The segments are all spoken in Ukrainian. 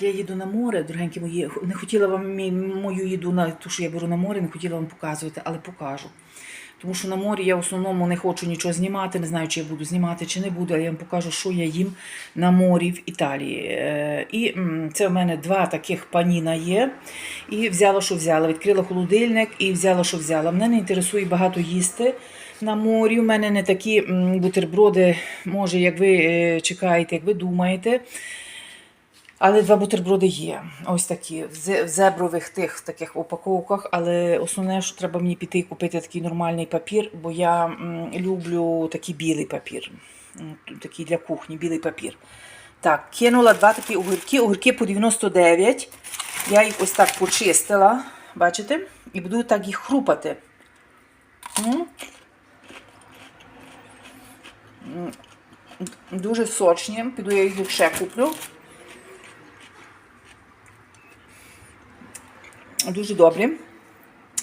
Я їду на море, дорогенькі мої. Не хотіла вам мій- мою їду на ту, що я беру на море, не хотіла вам показувати, але покажу. Тому що на морі я в основному не хочу нічого знімати, не знаю, чи я буду знімати, чи не буду, але я вам покажу, що я їм на морі в Італії. Е, І це в мене два таких паніна є. І взяла, що взяла. Відкрила холодильник і взяла, що взяла. Мене не інтересує багато їсти на морі. У мене не такі бутерброди, може, як ви е, чекаєте, як ви думаєте. Але два бутерброди є. Ось такі в зебрових тих таких упаковках. Але основне, що треба мені піти і купити такий нормальний папір, бо я люблю такий білий папір. Такий для кухні, білий папір. Так, кинула два такі огірки. Огірки по 99. Я їх ось так почистила, бачите? І буду так їх хрупати. Дуже сочні. Піду я їх ще куплю. Дуже добрі.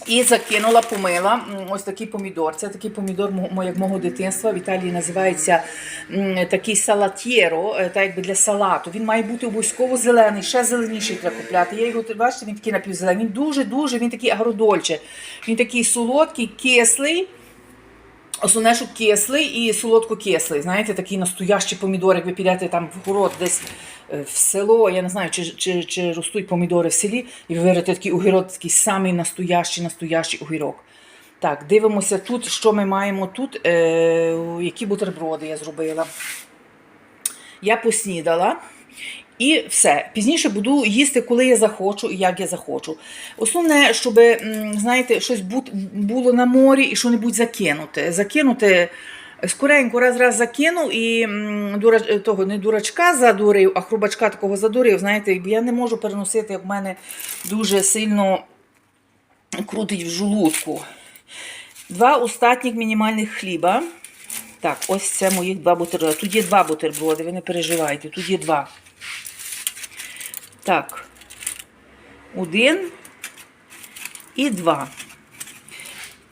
І закинула, помила ось такий помідор. Це такий помідор як мого дитинства. В Італії називається такий салатєро, е, так якби для салату. Він має бути обов'язково зелений, ще зеленіший треба купляти. Я його бачите, він такий напівзелений. Він дуже-дуже, він такий агродольче. Він такий солодкий, кислий. Основне, кислий і солодко-кислий. Знаєте, такий настоящий помідор, як ви підете там в город десь е, в село, я не знаю, чи, чи, чи ростуть помідори в селі, і ви берете такий огірок, такий самий настоящий, настоящий огірок. Так, дивимося тут, що ми маємо тут, е, які бутерброди я зробила. Я поснідала. І все. Пізніше буду їсти, коли я захочу і як я захочу. Основне, щоб, знаєте, щось було на морі і що-небудь закинути. Закинути скоренько раз-раз закинув і м, дура, того не дурачка задурив, а хрубачка такого задурив. Знаєте, я не можу переносити, як в мене дуже сильно крутить в желудку. Два остатніх мінімальних хліба. Так, ось це моїх два бутерброди. Тут є два бутерброди, ви не переживайте, тут є два. Так, один і два.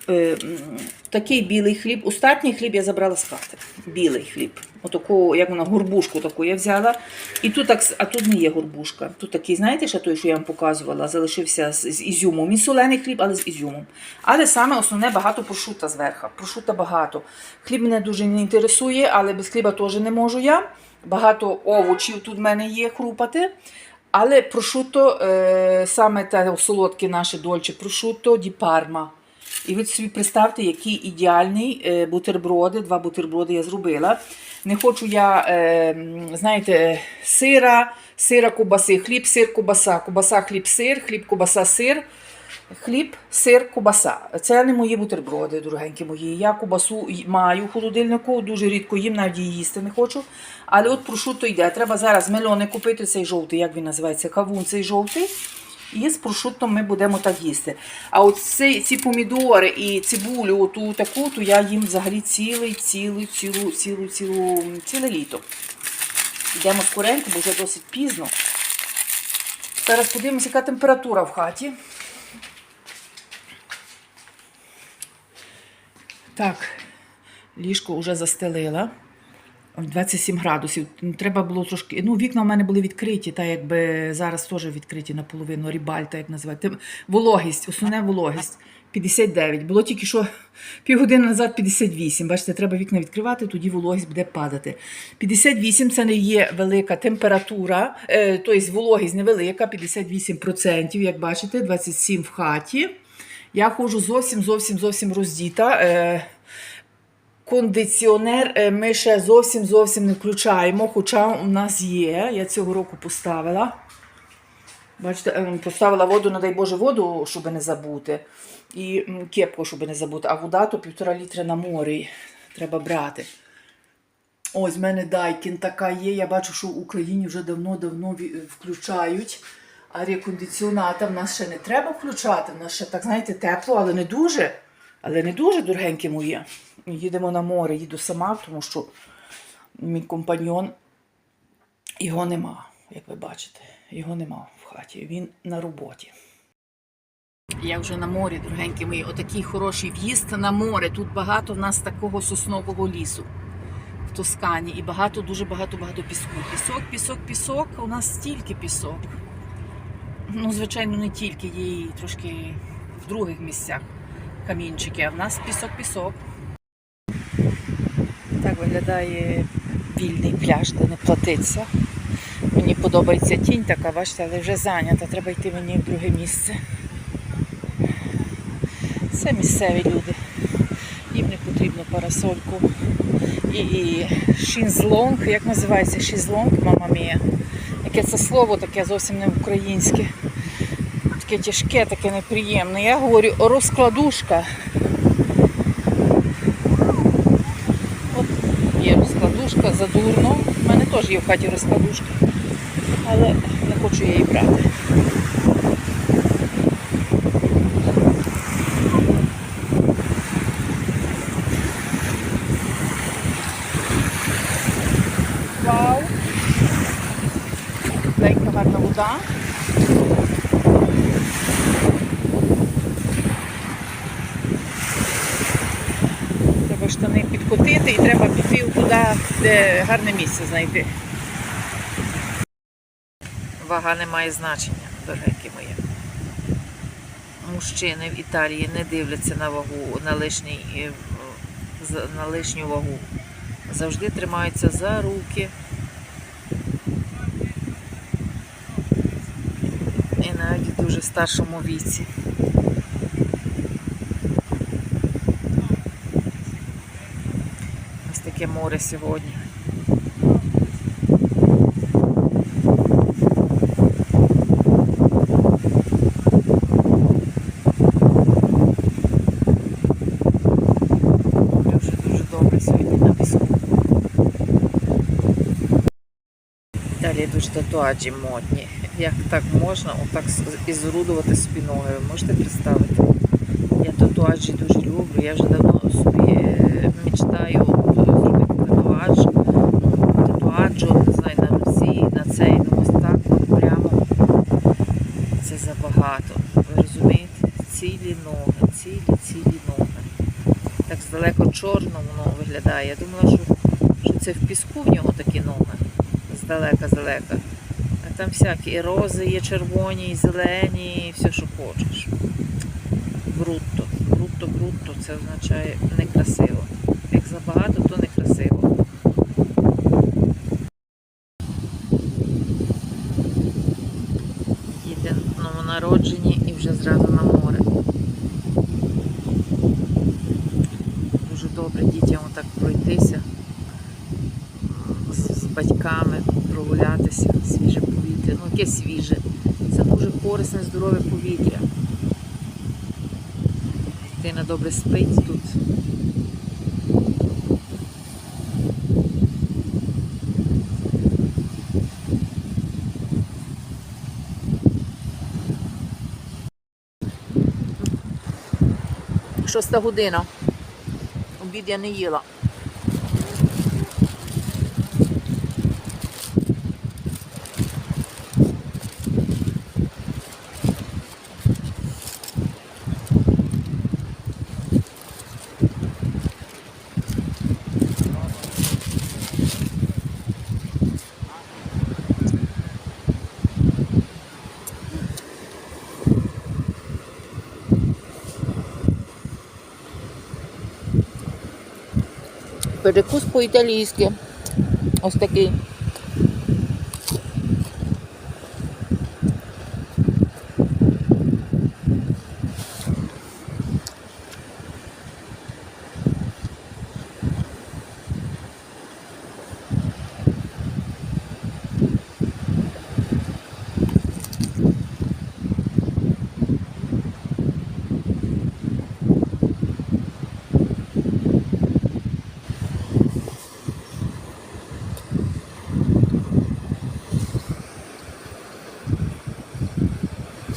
Е, такий білий хліб. Остатній хліб я забрала з хати. Білий хліб. Отаку, як вона, горбушку таку я взяла. І тут так, а тут не є горбушка. Тут такий, знаєте, ще той, що я вам показувала, залишився з, з ізюмом. Він солений хліб, але з ізюмом. Але саме основне багато прошута зверху. Прошута багато. Хліб мене дуже не інтересує, але без хліба теж не можу я. Багато овочів тут в мене є хрупати. Але прошуто, е, саме те солодке наше дольче прошуто ді парма. І ви собі представте, який ідеальний е, бутерброди. Два бутерброди я зробила. Не хочу я, е, знаєте, сира, сира, кубаси, хліб, сир, кубаса, кубаса, хліб, сир, хліб, кубаса, сир. Хліб, сир, кубаса. Це не мої бутерброди, дорогенькі мої. Я кубасу маю в холодильнику, дуже рідко їм, навіть її їсти не хочу. Але от прошутто йде. Треба зараз мельони купити, цей жовтий, як він називається, кавун цей жовтий. І з прошуттом ми будемо так їсти. А от ці, ці помідори і цибулю, оту таку, то я їм взагалі цілий, цілий, цілу, цілу, цілу, ціле літо. Йдемо скоренько, бо вже досить пізно. Зараз подивимося, яка температура в хаті. Так, ліжко вже застелила. 27 градусів. Треба було трошки. Ну, вікна у мене були відкриті, та якби зараз теж відкриті наполовину, рібальта, як називають. Вологість, основне вологість. 59. Було тільки що півгодини назад 58. Бачите, треба вікна відкривати, тоді вологість буде падати. 58 це не є велика температура, тобто вологість невелика, 58%, як бачите, 27 в хаті. Я ходжу зовсім, зовсім, зовсім роздіта. Е, Кондиціонер е, ми ще зовсім зовсім не включаємо, хоча у нас є. Я цього року поставила. Бачите, е, поставила воду, не дай Боже, воду, щоб не забути. І кепку, щоб не забути. А вода то півтора літра на морі треба брати. Ось в мене Дайкін така є. Я бачу, що в Україні вже давно-давно включають. А рекондиціоната в нас ще не треба включати. В нас ще так, знаєте, тепло, але не дуже. Але не дуже, дорогенькі мої. Їдемо на море, їду сама, тому що мій компаньон його нема, як ви бачите. Його нема в хаті. Він на роботі. Я вже на морі, дорогенькі мої. Отакий хороший в'їзд на море. Тут багато в нас такого соснового лісу. Тоскані і багато, дуже багато багато піску. Пісок, пісок, пісок. У нас стільки пісок. Ну, звичайно, не тільки, і трошки в других місцях камінчики, а в нас пісок-пісок. Так виглядає вільний пляж, де не платиться. Мені подобається тінь така, бачите, але вже зайнята. Треба йти мені в друге місце. Це місцеві люди. Їм не потрібно парасольку. І, і шінзлонг, як називається шізлонг, мама мія. Яке це слово таке зовсім не українське. Таке тяжке, таке неприємне. Я говорю розкладушка. От є розкладушка, задурно. У мене теж є в хаті розкладушка. Але не хочу я її брати. Тепленька. Треба штани підкотити і треба піти туди, де гарне місце знайти. Вага не має значення, дорогі мої. Мужчини в Італії не дивляться на вагу, на, лишній, е, на лишню вагу. Завжди тримаються за руки. І навіть в дуже старшому віці. Ось таке море сьогодні. Далі дуже татуаджі модні. Як так можна отак ізурудувати собі ноги? Можете представити? Я татуаджі дуже люблю. Я вже давно собі е, мечтаю зробити татуаж. Ну, Татуаджу, не знаю, на руці, на цей, ну ось так прямо. Це забагато. Ви розумієте? Цілі ноги, цілі, цілі ноги. Так здалеко чорно воно виглядає. Я думала, що, що це в піску в нього такі ноги. Здалека, здалека. А там всякі і рози є червоні, і зелені, і все, що хочеш. Брутто. Брутто, брутто це означає некрасиво. Як забагато, то некрасиво. Їде новонароджені і вже зразу на море. Дуже добре дітям отак пройтися з, з батьками, прогулятися, свіже Ну, свіже. Це дуже корисне, здорове повітря. Дитина добре спить тут. Шоста година. Обід я не їла. Перекус по-італійськи. Ось такий.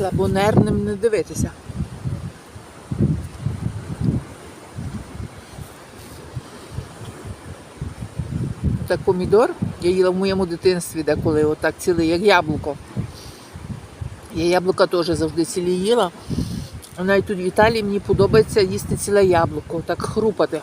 слабонервним не дивитися. Так помідор я їла в моєму дитинстві деколи, отак цілий, як яблуко. Я яблука теж завжди цілі їла. Навіть тут в Італії мені подобається їсти ціле яблуко, так хрупати.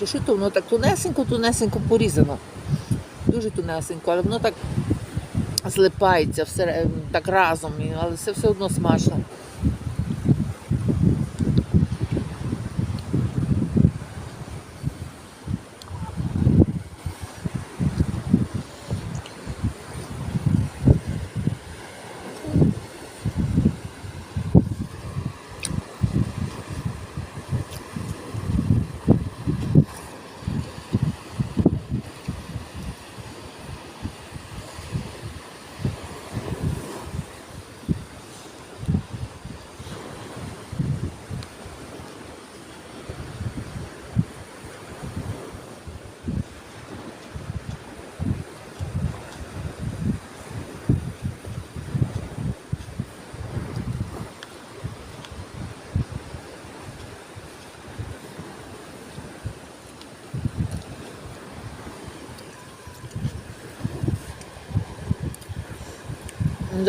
Прошито, воно так тунесенько, тунесенько порізано. Дуже тунесенько, але воно так злипається все так разом, але це все одно смачно.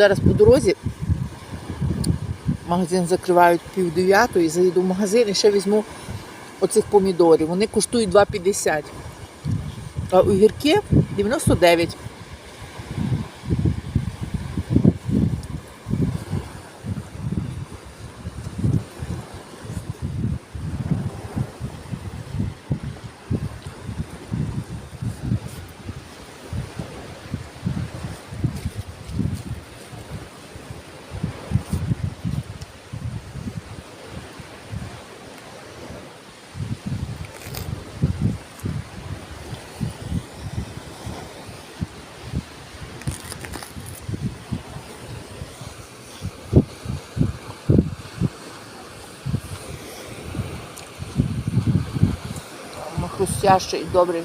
Зараз по дорозі магазин закривають пів дев'ятої, заїду в магазин і ще візьму оцих помідорів. Вони коштують 2,50. А огірки 99. Хрустяще і добре.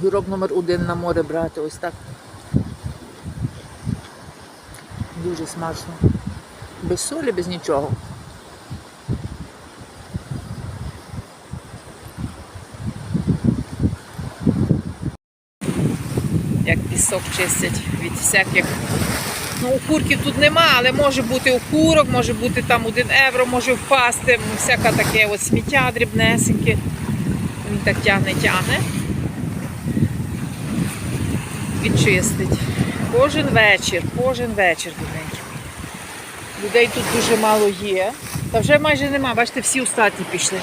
Огірок номер один на море брати, ось так. Дуже смачно. Без солі, без нічого. Як пісок чистять від всяких Ну, окурків тут нема, але може бути окурок, може бути там один євро, може впасти, всяке таке от сміття дрібнесеньке. Він так тягне, тягне. Відчистить. Кожен вечір, кожен вечір бідненький. Людей тут дуже мало є. Та вже майже нема, бачите, всі остатні пішли.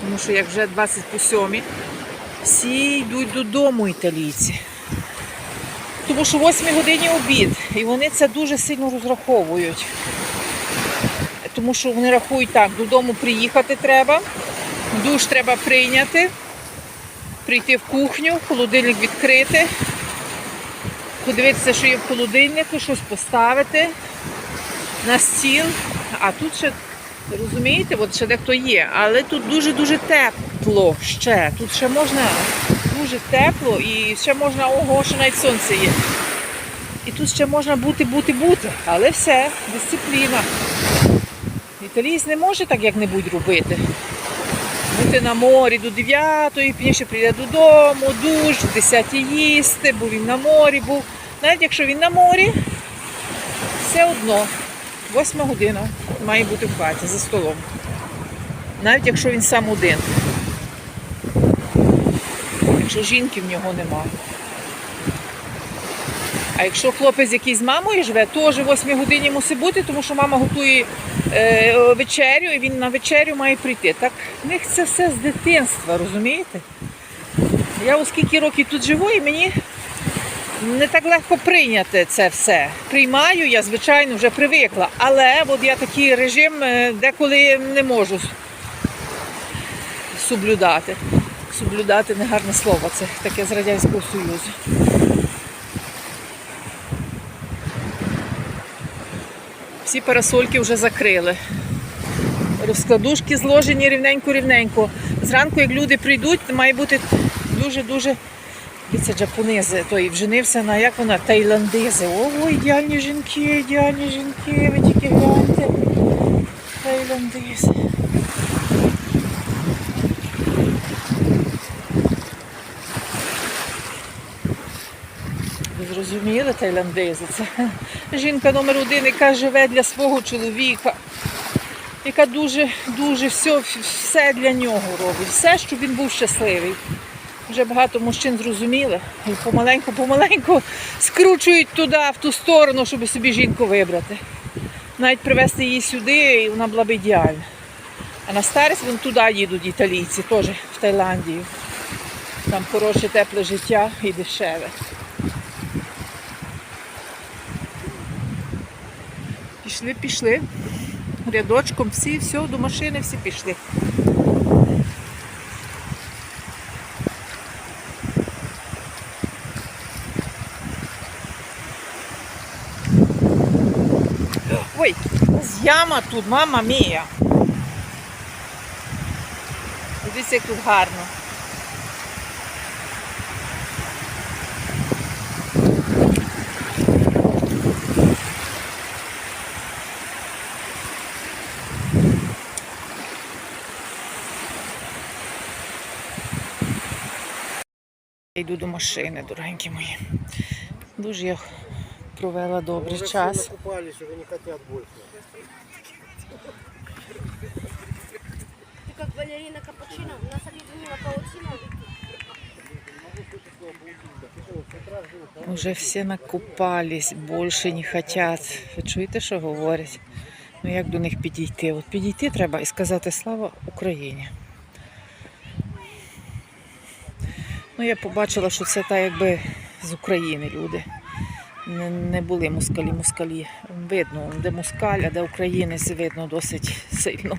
Тому що як вже 20 по 7, всі йдуть додому італійці. Тому що в 8 годині обід, і вони це дуже сильно розраховують. Тому що вони рахують так, додому приїхати треба, душ треба прийняти, прийти в кухню, холодильник відкрити, подивитися, що є в холодильнику, щось поставити на стіл. А тут ще, розумієте, от ще дехто є, але тут дуже-дуже тепло ще. Тут ще можна дуже тепло і ще можна, ого, ще навіть сонце є. І тут ще можна бути, бути, бути. Але все, дисципліна. Італієць не може так як-небудь робити. Бути на морі до 9, пізніше прийде додому, душ, в 10 їсти, бо він на морі був. Навіть якщо він на морі, все одно, 8 година має бути в хаті за столом. Навіть якщо він сам один. Якщо жінки в нього немає. А якщо хлопець якийсь з мамою живе, теж в 8 годині мусить бути, тому що мама готує е, вечерю і він на вечерю має прийти. Так в них це все з дитинства, розумієте? Я оскільки років тут живу і мені не так легко прийняти це все. Приймаю, я, звичайно, вже привикла. Але от я такий режим е, деколи не можу соблюдати. Соблюдати негарне слово, це таке з Радянського Союзу. Всі парасольки вже закрили. Розкладушки зложені рівненько-рівненько. Зранку, як люди прийдуть, має бути дуже-дуже. Це джапонези, той вженився на як вона, тайландези. Ого, ідеальні жінки, ідеальні жінки, ви тільки гляньте. Тайландези. Ви зрозуміли тайландези? Це жінка номер один, яка живе для свого чоловіка, яка дуже, дуже все, все для нього робить, все, щоб він був щасливий. Вже багато мужчин зрозуміли і помаленьку, помаленьку скручують туди, в ту сторону, щоб собі жінку вибрати. Навіть привезти її сюди, і вона була б ідеальна. А на старість вон туди їдуть італійці, теж в Таїландію. Там хороше, тепле життя і дешеве. Пішли, пішли. Рядочком всі, все, до машини всі пішли. Ой, з яма тут, мама мія. Дивіться, як тут гарно. Йду до машини, дорогенькі мої. Дуже я провела добрий Уже час. все накупались, уже не хотят больше. Ты как балерина капучино, у нас объединила паутина. Уже всі накупались, більше не хочуть. Ви чуєте, що говорять? Ну як до них підійти? От підійти треба і сказати слава Україні. Ну, я побачила, що це так якби з України люди. Не, не були москалі, москалі. Видно, де москаль, а де українець видно досить сильно.